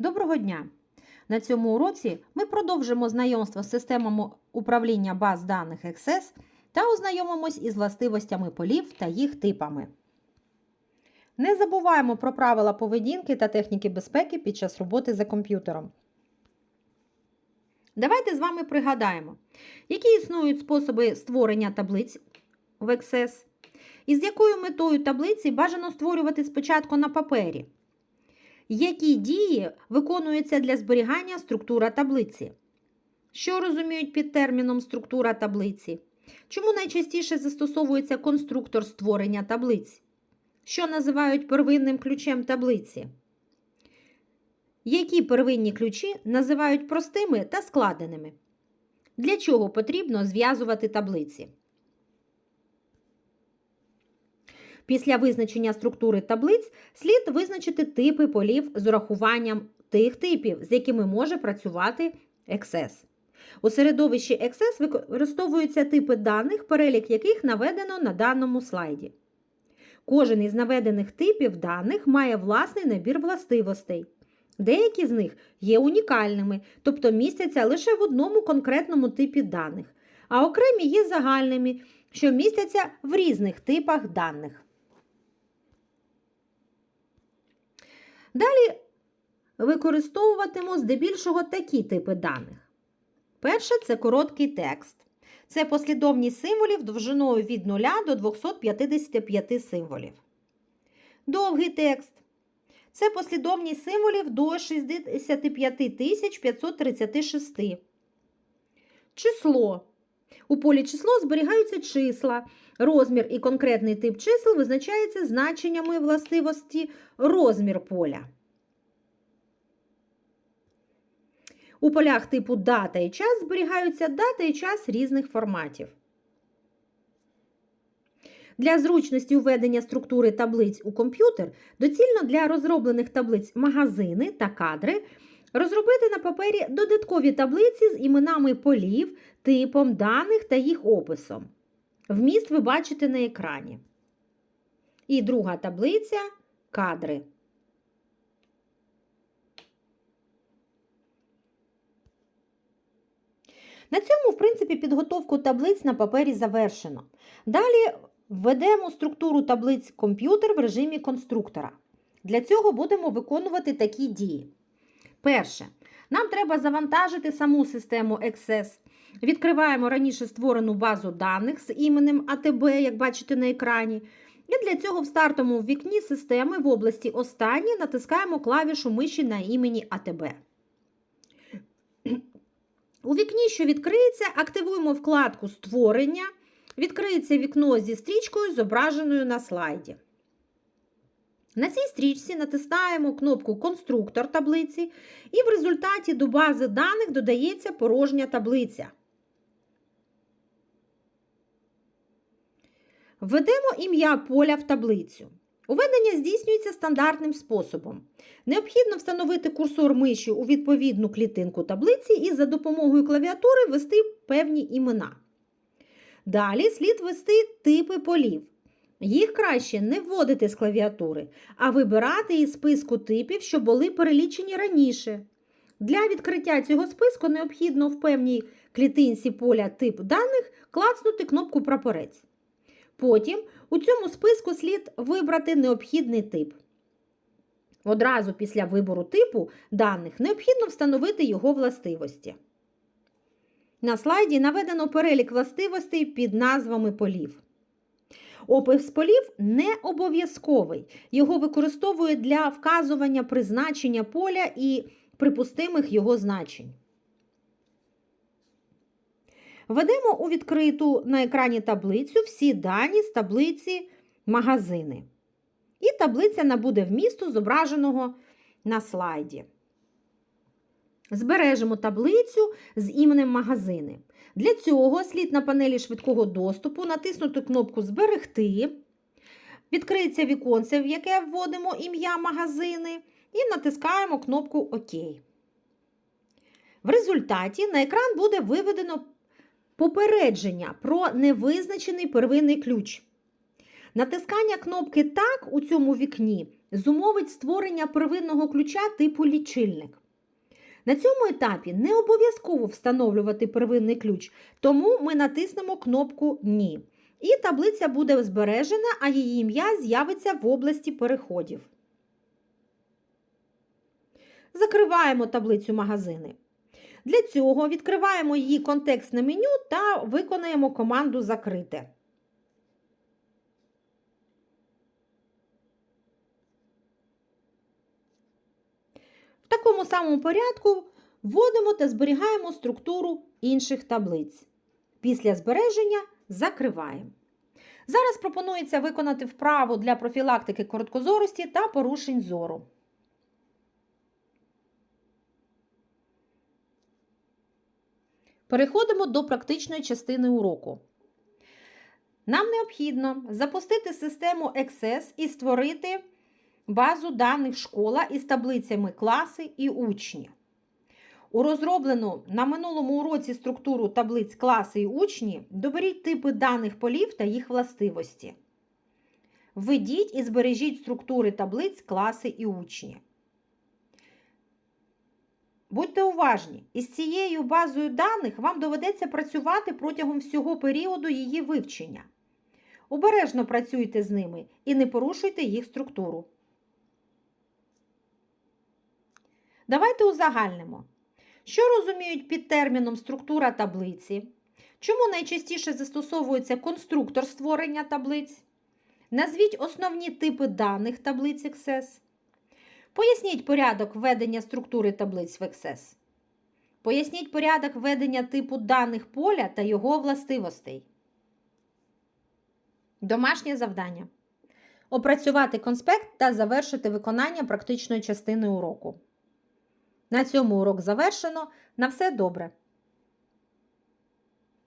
Доброго дня! На цьому уроці ми продовжимо знайомство з системами управління баз даних Access та ознайомимось із властивостями полів та їх типами. Не забуваємо про правила поведінки та техніки безпеки під час роботи за комп'ютером. Давайте з вами пригадаємо, які існують способи створення таблиць в Access, і з якою метою таблиці бажано створювати спочатку на папері. Які дії виконуються для зберігання структура таблиці? Що розуміють під терміном структура таблиці? Чому найчастіше застосовується конструктор створення таблиць? Що називають первинним ключем таблиці? Які первинні ключі називають простими та складеними? Для чого потрібно зв'язувати таблиці? Після визначення структури таблиць слід визначити типи полів з урахуванням тих типів, з якими може працювати Access. У середовищі Access використовуються типи даних, перелік яких наведено на даному слайді. Кожен із наведених типів даних має власний набір властивостей. Деякі з них є унікальними, тобто містяться лише в одному конкретному типі даних, а окремі є загальними, що містяться в різних типах даних. Далі використовуватиму здебільшого такі типи даних. Перше це короткий текст. Це послідовність символів довжиною від 0 до 255 символів. Довгий текст. Це послідовність символів до 65 536. Число. У полі число зберігаються числа. Розмір і конкретний тип чисел визначається значеннями властивості розмір поля. У полях типу дата і час зберігаються дата і час різних форматів. Для зручності введення структури таблиць у комп'ютер доцільно для розроблених таблиць магазини та кадри розробити на папері додаткові таблиці з іменами полів, типом даних та їх описом. Вміст ви бачите на екрані. І друга таблиця кадри. На цьому, в принципі, підготовку таблиць на папері завершено. Далі введемо структуру таблиць комп'ютер в режимі конструктора. Для цього будемо виконувати такі дії. Перше. Нам треба завантажити саму систему Access. Відкриваємо раніше створену базу даних з іменем АТБ, як бачите на екрані. І для цього в стартовому вікні системи в області Останні натискаємо клавішу миші на імені АТБ. У вікні, що відкриється, активуємо вкладку Створення. Відкриється вікно зі стрічкою, зображеною на слайді. На цій стрічці натискаємо кнопку Конструктор таблиці, і в результаті до бази даних додається порожня таблиця. Введемо ім'я поля в таблицю. Уведення здійснюється стандартним способом. Необхідно встановити курсор миші у відповідну клітинку таблиці і за допомогою клавіатури ввести певні імена. Далі слід ввести типи полів. Їх краще не вводити з клавіатури, а вибирати із списку типів, що були перелічені раніше. Для відкриття цього списку необхідно в певній клітинці поля тип даних клацнути кнопку Прапорець. Потім у цьому списку слід вибрати необхідний тип. Одразу після вибору типу даних необхідно встановити його властивості. На слайді наведено перелік властивостей під назвами полів. Опис полів не обов'язковий. Його використовують для вказування призначення поля і припустимих його значень. Введемо у відкриту на екрані таблицю всі дані з таблиці магазини. І таблиця набуде вмісту, зображеного на слайді. Збережемо таблицю з іменем магазини. Для цього слід на панелі швидкого доступу натиснути кнопку Зберегти. Відкриється віконце, в яке вводимо ім'я магазини, і натискаємо кнопку ОК. В результаті на екран буде виведено попередження про невизначений первинний ключ. Натискання кнопки Так у цьому вікні зумовить створення первинного ключа типу лічильник. На цьому етапі не обов'язково встановлювати первинний ключ, тому ми натиснемо кнопку Ні. І таблиця буде збережена, а її ім'я з'явиться в області переходів. Закриваємо таблицю магазини. Для цього відкриваємо її контекстне меню та виконаємо команду Закрити. В такому самому порядку вводимо та зберігаємо структуру інших таблиць. Після збереження закриваємо. Зараз пропонується виконати вправу для профілактики короткозорості та порушень зору. Переходимо до практичної частини уроку. Нам необхідно запустити систему Access і створити базу даних школа із таблицями класи і учні. У розроблену на минулому уроці структуру таблиць класи і учні доберіть типи даних полів та їх властивості. Введіть і збережіть структури таблиць класи і учні. Будьте уважні, із цією базою даних вам доведеться працювати протягом всього періоду її вивчення. Обережно працюйте з ними і не порушуйте їх структуру. Давайте узагальнимо. Що розуміють під терміном структура таблиці? Чому найчастіше застосовується конструктор створення таблиць? Назвіть основні типи даних таблиць Access. Поясніть порядок введення структури таблиць в Access. Поясніть порядок введення типу даних поля та його властивостей. Домашнє завдання. Опрацювати конспект та завершити виконання практичної частини уроку. На цьому урок завершено. На все добре!